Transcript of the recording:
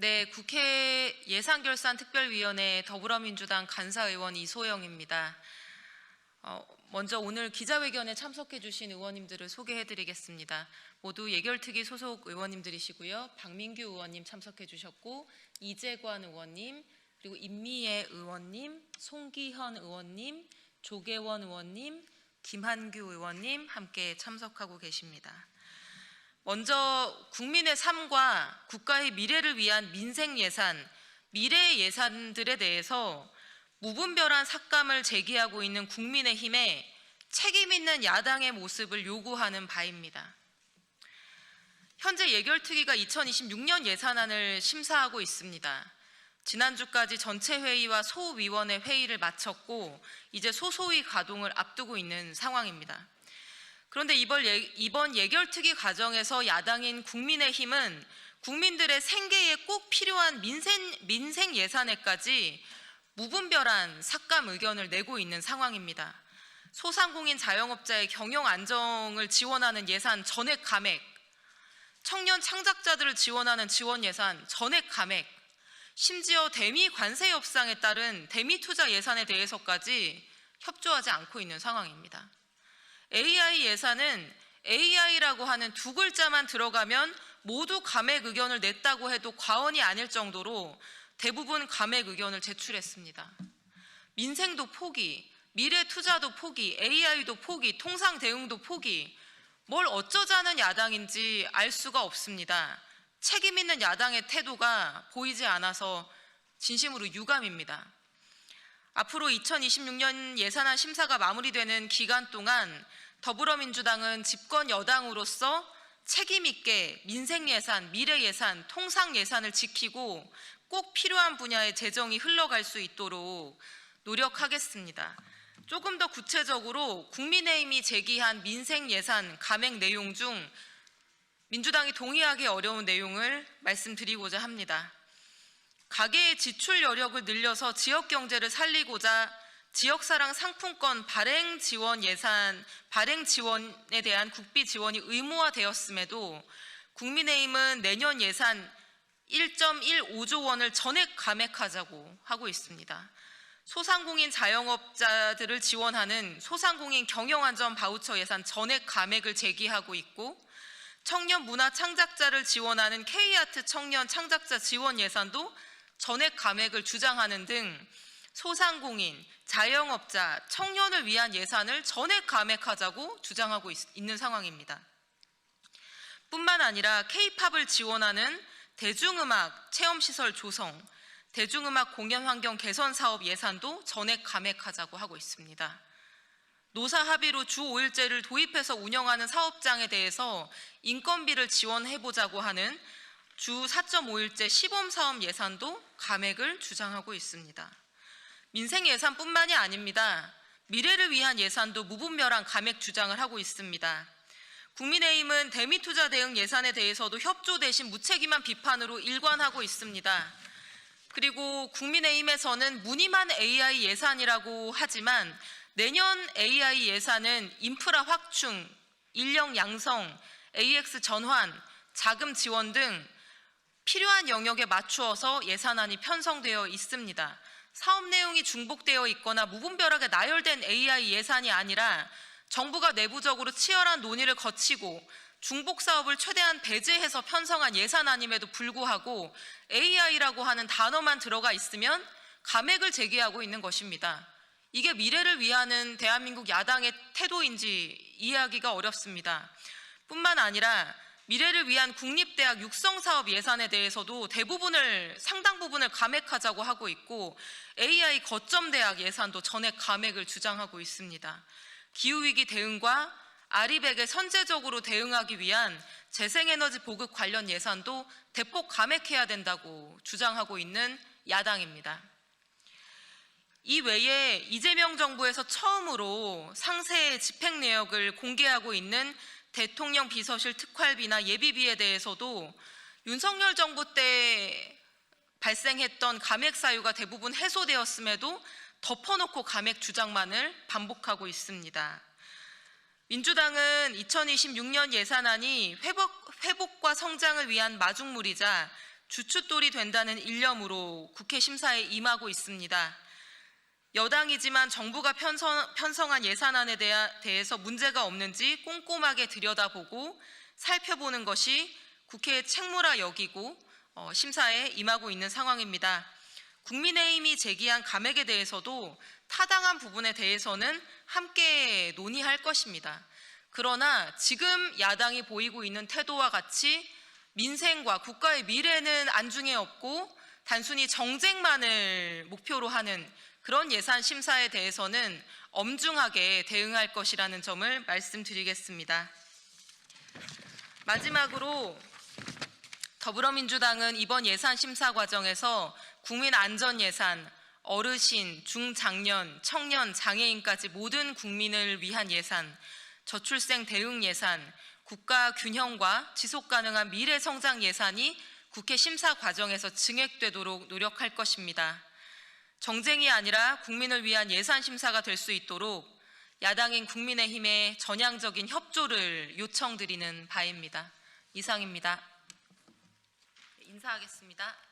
네, 국회 예산결산특별위원회 더불어민주당 간사의원 이소영입니다. 어, 먼저 오늘 기자회견에 참석해 주신 의원님들을 소개해 드리겠습니다. 모두 예결특위 소속 의원님들이시고요. 박민규 의원님 참석해 주셨고 이재관 의원님, 그리고 임미애 의원님, 송기현 의원님, 조계원 의원님, 김한규 의원님 함께 참석하고 계십니다. 먼저 국민의 삶과 국가의 미래를 위한 민생 예산, 미래 예산들에 대해서 무분별한 삭감을 제기하고 있는 국민의힘에 책임 있는 야당의 모습을 요구하는 바입니다. 현재 예결특위가 2026년 예산안을 심사하고 있습니다. 지난주까지 전체 회의와 소위원회 회의를 마쳤고 이제 소소위 가동을 앞두고 있는 상황입니다. 그런데 이번, 예, 이번 예결특위 과정에서 야당인 국민의힘은 국민들의 생계에 꼭 필요한 민생, 민생 예산에까지 무분별한 삭감 의견을 내고 있는 상황입니다. 소상공인 자영업자의 경영 안정을 지원하는 예산 전액 감액, 청년 창작자들을 지원하는 지원 예산 전액 감액, 심지어 대미 관세 협상에 따른 대미 투자 예산에 대해서까지 협조하지 않고 있는 상황입니다. AI 예산은 AI라고 하는 두 글자만 들어가면 모두 감액 의견을 냈다고 해도 과언이 아닐 정도로 대부분 감액 의견을 제출했습니다. 민생도 포기, 미래 투자도 포기, AI도 포기, 통상 대응도 포기. 뭘 어쩌자는 야당인지 알 수가 없습니다. 책임 있는 야당의 태도가 보이지 않아서 진심으로 유감입니다. 앞으로 2026년 예산안 심사가 마무리되는 기간 동안 더불어민주당은 집권 여당으로서 책임 있게 민생 예산, 미래 예산, 통상 예산을 지키고 꼭 필요한 분야의 재정이 흘러갈 수 있도록 노력하겠습니다. 조금 더 구체적으로 국민의힘이 제기한 민생 예산 감액 내용 중 민주당이 동의하기 어려운 내용을 말씀드리고자 합니다. 가계의 지출 여력을 늘려서 지역 경제를 살리고자 지역사랑 상품권 발행 지원 예산, 발행 지원에 대한 국비 지원이 의무화되었음에도 국민의힘은 내년 예산 1.15조 원을 전액 감액하자고 하고 있습니다. 소상공인 자영업자들을 지원하는 소상공인 경영안전 바우처 예산 전액 감액을 제기하고 있고 청년 문화 창작자를 지원하는 K아트 청년 창작자 지원 예산도 전액 감액을 주장하는 등 소상공인, 자영업자, 청년을 위한 예산을 전액 감액하자고 주장하고 있, 는 상황입니다. 뿐만 아니라 K-팝을 지원하는 대중음악 체험시설 조성, 대중음악 공연 환경 개선 사업 예산도 전액 감액하자고 하고 있습니다. 노사 합의로 주 5일제를 도입해서 운영하는 사업장에 대해서 인건비를 지원해 보자고 하는 주 4.5일제 시범 사업 예산도 감액을 주장하고 있습니다. 민생 예산뿐만이 아닙니다. 미래를 위한 예산도 무분별한 감액 주장을 하고 있습니다. 국민의힘은 대미 투자 대응 예산에 대해서도 협조 대신 무책임한 비판으로 일관하고 있습니다. 그리고 국민의힘에서는 무늬만 AI 예산이라고 하지만 내년 AI 예산은 인프라 확충, 인력 양성, AX 전환, 자금 지원 등 필요한 영역에 맞추어서 예산안이 편성되어 있습니다. 사업 내용이 중복되어 있거나 무분별하게 나열된 AI 예산이 아니라 정부가 내부적으로 치열한 논의를 거치고 중복 사업을 최대한 배제해서 편성한 예산안임에도 불구하고 AI라고 하는 단어만 들어가 있으면 감액을 제기하고 있는 것입니다. 이게 미래를 위하는 대한민국 야당의 태도인지 이해하기가 어렵습니다. 뿐만 아니라 미래를 위한 국립대학 육성사업 예산에 대해서도 대부분을 상당 부분을 감액하자고 하고 있고 AI 거점 대학 예산도 전액 감액을 주장하고 있습니다. 기후위기 대응과 아리백에 선제적으로 대응하기 위한 재생에너지 보급 관련 예산도 대폭 감액해야 된다고 주장하고 있는 야당입니다. 이 외에 이재명 정부에서 처음으로 상세 집행 내역을 공개하고 있는 대통령 비서실 특활비나 예비비에 대해서도 윤석열 정부 때 발생했던 감액 사유가 대부분 해소되었음에도 덮어놓고 감액 주장만을 반복하고 있습니다. 민주당은 2026년 예산안이 회복, 회복과 성장을 위한 마중물이자 주춧돌이 된다는 일념으로 국회 심사에 임하고 있습니다. 여당이지만 정부가 편성, 편성한 예산안에 대해서 문제가 없는지 꼼꼼하게 들여다보고 살펴보는 것이 국회의 책무라 여기고 어, 심사에 임하고 있는 상황입니다. 국민의힘이 제기한 감액에 대해서도 타당한 부분에 대해서는 함께 논의할 것입니다. 그러나 지금 야당이 보이고 있는 태도와 같이 민생과 국가의 미래는 안중에 없고 단순히 정쟁만을 목표로 하는 그런 예산 심사에 대해서는 엄중하게 대응할 것이라는 점을 말씀드리겠습니다. 마지막으로 더불어민주당은 이번 예산 심사 과정에서 국민 안전 예산, 어르신, 중장년, 청년, 장애인까지 모든 국민을 위한 예산, 저출생 대응 예산, 국가 균형과 지속 가능한 미래 성장 예산이 국회 심사 과정에서 증액되도록 노력할 것입니다. 정쟁이 아니라 국민을 위한 예산 심사가 될 수 있도록 야당인 국민의힘의 전향적인 협조를 요청드리는 바입니다. 이상입니다. 인사하겠습니다.